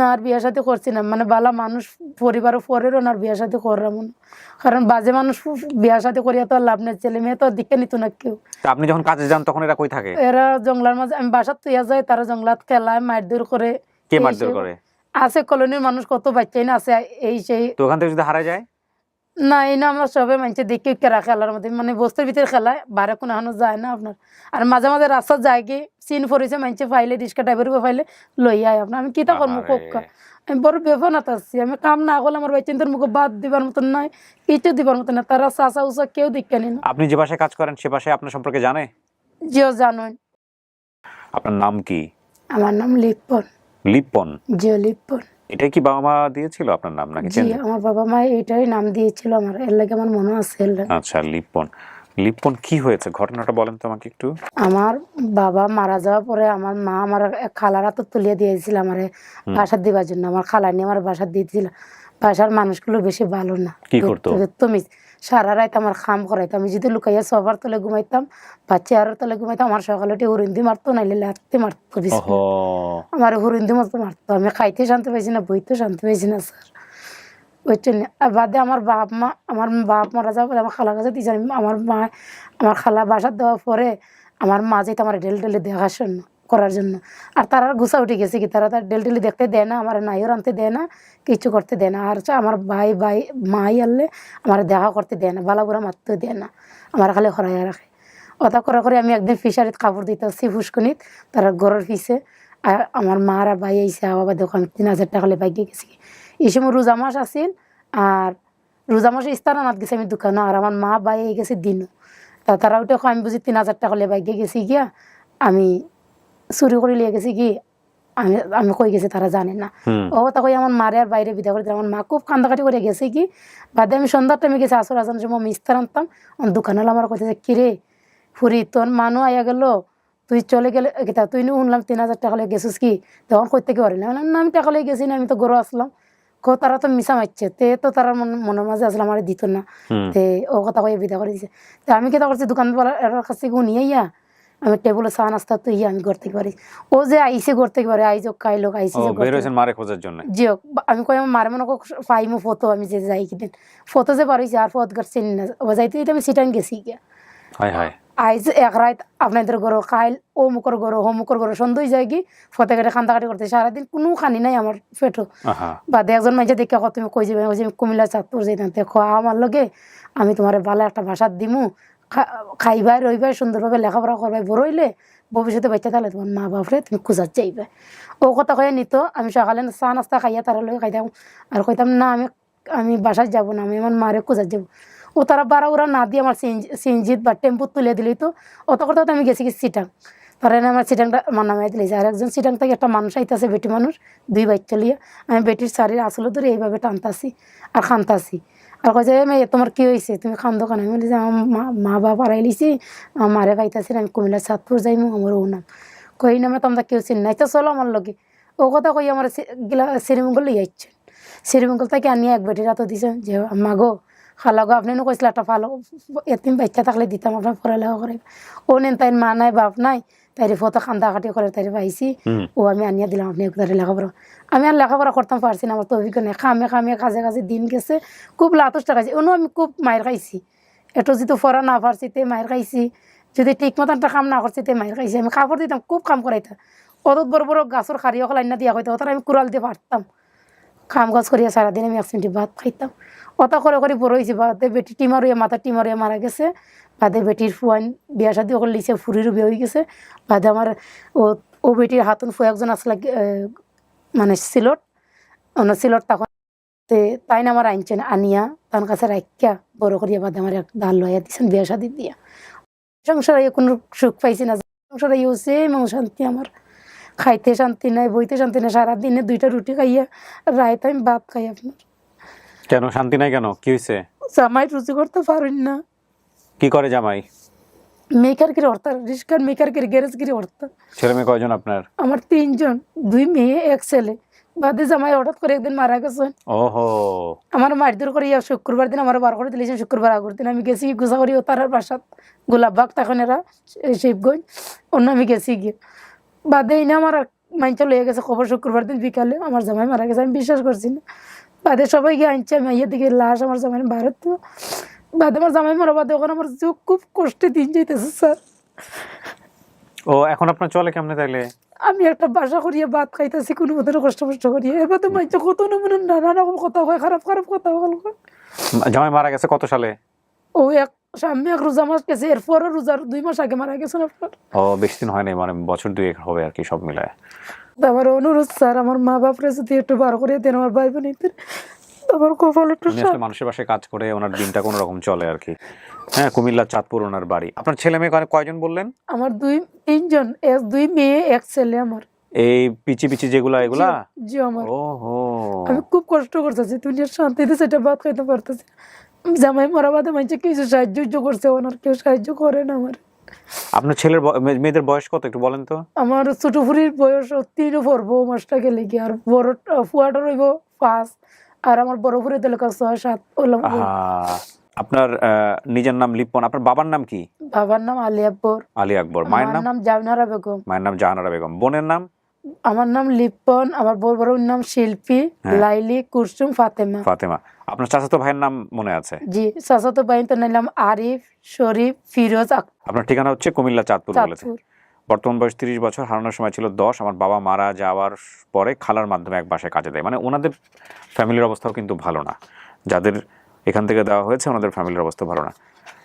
না আর বিয়া সাথে করছি না। মানে বালা মানুষ পরিবার পরেরও না আর বিয়া সাথে করলাম না। কারণ বাজে মানুষ বিয়া সাথে করিয়া তো আর লাভ নেই ছেলে মেয়ে তো দিকে নিত না কেউ। আপনি যখন কাজে যান তখন এরা কই থাকে? এরা জঙ্গলার মাঝে আমি বাসার তুইয়া যাই তারা জঙ্গলাত খেলায় মারধর করে। কে মারধর করে? আছে কলোনির মানুষ কত বাচ্চাই না আছে এই সেই। তো ওখান থেকে যদি হারা যায়? না এই না আমরা সবাই মানছে দেখি কেরা খেলার মধ্যে। মানে বস্তির ভিতরে খেলায় বাইরে কোনো যায় না আপনার। আর মাঝে মাঝে রাস্তা যায় কি সিন পরিছে মানছে ফাইলে রিক্সা ড্রাইভার ফাইলে লই আয় আপনার। আমি কিতা করব আহারে। কোক আমি বড় বেফানাত আছি। আমি কাম না করলে আমার বাচ্চাদের মুখে বাদ দিবার মতন নাই কিছু দিবার মতন না তারা চাষা উষা কেউ দিকানি না। আপনি যে বাসায় কাজ করেন সে বাসায় আপনার সম্পর্কে জানে? জিও জানুন। আপনার নাম কি? আমার নাম লিপন। লিপন? জিও লিপ্পন এটা কি বাবা মা দিয়েছিল আপনার নাম নাকি জি আমার বাবা মা এইটাই নাম দিয়েছিল। আমার এর লাগে আমার মনে আছে আচ্ছা লিপন। লিপন কি হয়েছে? ঘটনাটা বলেন তো আমাকে একটু। আমার বাবা মারা যাওয়ার পরে আমার মা আমার খালারা তো তুলিয়ে দিয়েছিল আমার বাসার দিবার জন্য। আমার খালা নিয়ে আমার বাসার দিয়েছিল। বাসার মানুষগুলো বেশি ভালো না। কি করতো? তুমি সারা রাত আমার খাম করাইতো আমি যদি লুকাইয়া সবার তলে ঘুমাইতাম বাচ্চা আর তলে ঘুমাইতাম আমার সকালে উঠে হরিন্দি মারতো নাইলে লাত্তি মারতো আমার হরিন্দি মতো মারতো। আমি খাইতে শান্তি পাইছি না বইতে শান্তি পাইছি না স্যার। ওই জন্য বাদে আমার বাপ মা, আমার বাপ মারা যাওয়ার আমার খালা কাছে দিয়েছে আমার মা, আমার খালা বাসার দেওয়ার পরে আমার মা যেত আমার ডেল ডেলে দেখার জন্য, করার জন্য, আর তারা গুছা উঠে গেছে কি, তারা তার ডেল ডেলি দেখতে দেয় না, আমার নাইও আনতে দেয় না, কিছু করতে দেয় না, আর আমার ভাই ভাই মাই আনলে আমার দেখা করতে দেয় না, বালা বুড়া মারতে দেয় না, আমার খালি হরাইয়া রাখে। ওটা করে করে আমি একদিন ফিশারিত কাপড় দিতে আসছি ফুসকুনিত, তারা ঘরের পিছে, আর আমার মা আর ভাই আইসে বাবা দোকান, তিন হাজার টাকা বাইকে গেছি এই সময় রোজা মাস আসিল আর রোজা মাসে ইস্তার আনাত গেছে আমি দোকানে আর আমার মা বাই গেছে দিনও তা তারা ওইটা আমি বুঝি তিন হাজার টাকা হলে বাইকে গেছি গিয়া আমি চুরি করে লিয়ে গেছি কি আমি আমি কই গেছি তারা জানে না। ও তা কই আমার মারে আর বাইরে বিদা করে। আমার মা খুব কান্দাকাটি করে গেছে কি বাদে আমি সন্ধ্যার টাইমে গেছি আসর আসার সময় আমি ইস্তার আনতাম। আমার দোকানে আমার কথা কিরে ফুরি তোর মানু আইয়া গেল তুই চলে গেলে তুই শুনলাম তিন হাজার টাকা লয়ে গেছিস কি? তখন কই থেকে পারি না? আমি টাকা লয়ে গেছি না আমি তো গরু আসলাম। কো তারা তো মিশা মারছে তে তো তারা মন- মনের মাঝে আসলে আমার দিত না। তে ও কথা কয়ে বিদা করে দিছে। তে আমি কেটা করছি দোকানওয়ালার কাছ থেকে নিয়ে ইয়া আমি টেবিলে চা নাস্তা তো ইয়া আমি ঘর থেকে পারি ও যে আইসে ঘর থেকে পারে আইজ কাই লোক আইসে ও বের থেকে- মারে খোঁজার জন্য। জি হোক, আমি কই মারে মনে ফাইমো ফটো আমি যে যাই কিদিন ফটো যে পারিছি আর ফটো গাছ চিনি না ও যাইতে যাইতে আমি সিটাং গেছি গিয়া। হায় হায়। আইজ এক রাত আপনাদের গরো খাইল ও মুখর গরো হো মুখর গরো সন্ধ্যই যায় কি? ফতে কেটে কান্দাকাটি করতে সারাদিন কোনো খানি নাই আমার পেটো বাদে একজন মাইজে দেখে কত তুমি কই যাবে? আমি কুমিল্লা চাঁদপুর তে খোয়া আমার লগে আমি তোমার ভালো একটা ভাষা দিমু। খা- খাইবাই রইবাই সুন্দরভাবে লেখাপড়া করবাই বড় হইলে ভবিষ্যতে বাচ্চা তাহলে তোমার মা বাপরে তুমি খুঁজার যাইবে ও কথা কয়ে নিত আমি সকালে চা নাস্তা খাইয়া তারা লগে খাইতাম। আর কইতাম না আমি আমি বাসায় যাব না আমি আমার মারে খুঁজার যাব। ও তারা বারা ওরা না দিয়ে আমার সিনজিত বা টেম্পু তুলে দিলি তো অত করতে আমি গেছি কি সিটাং। তারা আমার সিটাংটা আমার নামে দিলেছে আর একজন সিটাং থেকে একটা মানুষ আইতাছে, বেটি মানুষ, দুই বাচ্চা লিয়ে আমি বেটির শাড়ির আসলে ধরে এইভাবে টানতাছি আর খানতাছি। আর কয়েছে মেয়ে, তোমার কি হয়েছে তুমি খান দোকানে? আমি বলি যে, আমার মা বাবা হারাই লিছি। আমার মারে পাইতাছি আমি কুমিল্লা চাঁদপুর যাইমু, আমার ও নাম। কই নামে তোমরা কেউ চিনি নাই তো চলো আমার লগে। ও কথা কই, আমার গিলা শ্রীমঙ্গল লিয়ে যাচ্ছেন শ্রীমঙ্গল থেকে আনিয়ে এক বেটির হাতে দিছে যে, মা গো খালা গো আপনি কইছিল একটা ভালো এতিম বাচ্চা থাকলে দিতাম আপনার পড়ালেখা করে ও নেন তাই মা নাই বাপ নাই তাইরে ফটো খান্দা কাটি করে তাইরে পাইছি ও আমি আনিয়া দিলাম আপনি একদারে লেখাপড়া আমি আর লেখাপড়া করতাম পারছি না আমার তো অভিজ্ঞ নেই খামে খামে কাজে কাজে দিন গেছে খুব লাতুস টাকাইছি অন্য আমি খুব মায়ের খাইছি একটু যদি ফরা না পারছি তে মায়ের খাইছি যদি ঠিক মতন একটা কাম না করছি তে মায়ের খাইছি আমি কাপড় দিতাম খুব কাম করাইতাম অত বড় বড় গাছের খারি অকল আইনা দিয়া হইতো ওটার আমি কুড়াল দিয়ে পারতাম কাম কাজ করিয়া সারাদিন আমি এক ভাত খাইতাম অত করে করে বড় হয়েছে বাদে বেটি টিমারুয়া মাথা টিমারুয়া মারা গেছে। বাদে বেটির ফুয়ান বিয়া শাদি ওখানে লিছে, ফুরিরও বিয়ে হয়ে গেছে। বাদে আমার ও ও বেটির হাতন ফুয়া একজন আসলে মানে সিলট। সিলট তখন তে তাই না আমার আনছেন আনিয়া, তার কাছে রাখিয়া বড় করিয়া বাদে আমার এক ডাল লইয়া দিছেন বিয়া শাদি দিয়া। সংসারে কোনো সুখ পাইছি না, সংসারে ইউছে এবং শান্তি আমার। খাইতে শান্তি নাই, বইতে শান্তি নাই, সারাদিনে দুইটা রুটি খাইয়া রায়তে আমি ভাত খাই আপনার। কেন? শান্তি নাই কেন? কি হয়েছে জামাই রুচি করতে পারেন না। কি করে জামাই? মেকার কিরে অর্থ রিস্কার মেকার কিরে গ্যারেজ কিরে অর্থ। ছেলে মেয়ে কয়জন আপনার? আমার তিনজন দুই মেয়ে এক ছেলে। বাদে জামাই হঠাৎ করে একদিন মারা গেছে। ওহো। আমার মারধর করে ইয়া শুক্রবার দিন আমার বার করে দিলেছেন শুক্রবার আগর দিন। আমি গেছি গুছা করি ও তার বাসাত গোলাপবাগ তখন এরা শিবগঞ্জ অন্য আমি গেছি গিয়ে। বাদে এনে আমার মাইনচা লইয়া গেছে। খবর শুক্রবার দিন বিকালে আমার জামাই মারা গেছে। আমি বিশ্বাস করছি না। বাদে সবাই গিয়ে আনছে আমি ইয়ে দিকে লাশ আমার জামাই ভারত বাদে আমার জামাই মারা বাদে ওখানে আমার চোখ খুব কষ্টে দিন যাইতেছে স্যার। ও এখন আপনার চলে কেমনে তাইলে? আমি একটা বাসা করিয়ে ভাত খাইতেছি কোনো মতন কষ্ট কষ্ট করিয়ে। এবার তো মাইতে কত নমুনা নানা রকম কথা হয় খারাপ খারাপ কথা হয় জামাই মারা গেছে কত সালে? ও এক সামনে এক রোজা মাস গেছে রোজার দুই মাস আগে মারা গেছেন আপনার। ও বেশি দিন হয়নি মানে বছর দুয়েক হবে আর কি সব মিলায়। আমার অনুরোধ স্যার আমার মা বাপরে যদি একটু বার করে দেন আমার ভাই বোনের আমার কপাল একটু মানুষের বাসায় কাজ করে ওনার দিনটা কোনো রকম চলে আর কি। হ্যাঁ কুমিল্লা চাঁদপুর ওনার বাড়ি। আপনার ছেলে মেয়ে কয়- কয়জন বললেন? আমার দুই তিনজন এক দুই মেয়ে এক ছেলে আমার। এই পিচি পিচি যেগুলা এগুলা? জি আমার। ও হো আমি খুব কষ্ট করতেছি দুনিয়ার শান্তিতে সেটা ভাত খাইতে পারতেছি জামাই মরা বাদে কিছু সাহায্য করছে ওনার কেউ সাহায্য করে না আমার। আপনার ছেলের মেয়েদের বয়স কত একটু বলেন তো? আমার ছোট ফুরির বয়স তিনও পড়ব মাসটা গেলে কি আর বড় ফুয়াটা রইব পাঁচ আর আমার বড় ফুরি তেলেকা ছয় সাত আহা, আপনার নিজের নাম লিপন আপনার বাবার নাম কি? বাবার নাম আলী আকবর। আলী আকবর। মায়ের নাম? জামিনারা বেগম। মায়ের নাম জাহানারা বেগম। বোনের নাম? আমার নাম লিপন আমার বড় বড় নাম শিল্পী হ্যাঁ। লাইলি কুরসুম ফাতেমা। ফাতেমা। আপনার চাচাতো ভাইয়ের নাম মনে আছে? জি চাচাতো বাইন তো নিলাম আরিফ শরীফ ফিরোজ আপনার ঠিকানা হচ্ছে কুমিল্লা চাঁদপুর বলেছে বর্তমান বয়স তিরিশ বছর হারানোর সময় ছিল দশ আমার বাবা মারা যাওয়ার পরে খালার মাধ্যমে এক বাসায় কাজে দেয়। মানে ওনাদের ফ্যামিলির অবস্থাও কিন্তু ভালো না। যাদের এখান থেকে দেওয়া হয়েছে ওনাদের ফ্যামিলির অবস্থা ভালো না।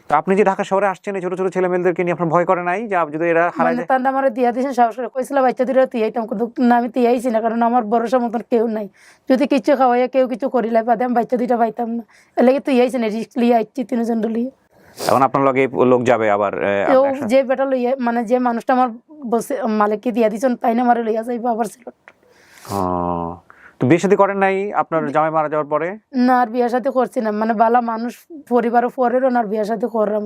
তা আপনি যে ঢাকা শহরে আসছেন এই ছোট ছোট ছেলে মেয়েদেরকে নিয়ে আপনার ভয় করে নাই? যে যদি এরা হারায় যায় তার আমার দিয়া দিয়েছেন সাহস করে। কইছিল বাচ্চা দুটো তিয়াইতাম কিন্তু না আমি তিয়াইছি না কারণ আমার ভরসা মতন কেউ নাই। যদি কিছু খাওয়াইয়া কেউ কিছু করিলে বাদে আমি বাচ্চা দুইটা পাইতাম না। এলাকি তিয়াইছি না রিস্ক লিয়ে আইছি তিনজন লিয়ে। এখন আপনার লগে লোক যাবে আবার যে বেটা লইয়া মানে যে মানুষটা আমার বসে মালিককে দিয়া দিয়েছেন তাই না মারে লইয়া যাইব আবার ও, তো বিয়ে শাদী করেন নাই? আপনার জামাই মারা যাওয়ার পরে? না আর বিয়ে সাথে করছি না। মানে বালা মানুষ পরেরও না আর বিয়ে সাথে করলাম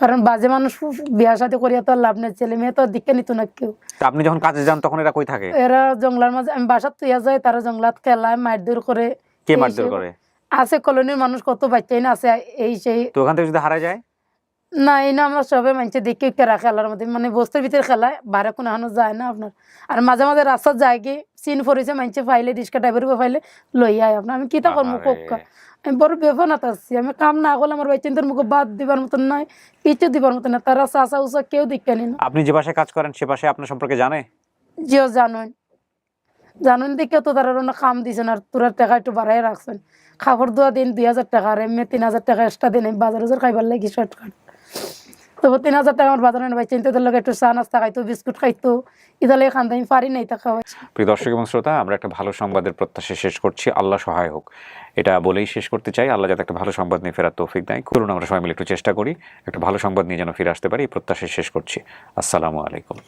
কারণ বাজে মানুষ বিয়ে সাথে করিয়া তো লাভ নেই। ছেলে মেয়ে তো আর দিকে নিত না কেউ। আপনি যখন কাজে যান তখন এরা কই থাকে? এরা জঙ্গলার মাঝে আমি বাসার তুইয়া যায় তারা জঙ্গলাত খেলায় মারধর করে। কে মারধর করে? আছে কলোনির মানুষ কত বাচ্চাই না আছে এই সেই তো ওখান থেকে যদি হারা যায়? না এই না আমরা সবাই মানুষের দেখে খেলা খেলার মধ্যে। মানে বস্তির ভিতরে খেলায় বাইরে কোনো এখনও যায় না আপনার। আর মাঝে মাঝে রাস্তার যায় গিয়ে সিন পড়েছে মানুষে ফাইলে রিক্সা ড্রাইভার ফাইলে লই আয় আপনার। আমি কিতা করব। কোকা আমি বড় বেফানাত আছি। আমি কাম না করলে আমার বাচ্চাদের মুখে বাদ দিবার মতন নাই কিছু দিবার মতন না তারা চাষা উষা কেউ দিকে নি না। আপনি যে বাসায় কাজ করেন সে বাসায় আপনার সম্পর্কে জানে? যেও জানুন। জানুন দেখে তো তারা অন্য কাম দিছেন আর তোরা টাকা একটু বাড়াই রাখছেন। খাবার দোয়া দিন দুই হাজার টাকা আর এমনি তিন হাজার টাকা এক্সট্রা দিন আমি বাজার হাজার খাইবার লাগি শর্টকাট তবু তিন হাজার টাকা আমার বাজারে নেবাই চিন্তা লোক একটু চা নাস্তা খাইতো, বিস্কুট খাইতো, ইদালে খান আমি পারি নাই তা খাওয়াই। প্রিয় দর্শক এবং শ্রোতা, আমরা একটা ভালো সংবাদের প্রত্যাশা শেষ করছি। আল্লাহ সহায় হোক। এটা বলেই শেষ করতে চাই। আল্লাহ যাতে একটা ভালো সংবাদ নিয়ে ফেরার তৌফিক দেয়। করুন আমরা সবাই মিলে একটু চেষ্টা করি, একটা ভালো সংবাদ নিয়ে যেন ফিরে আসতে পারি। প্রত্যাশা শেষ করছি। আসসালামু আলাইকুম।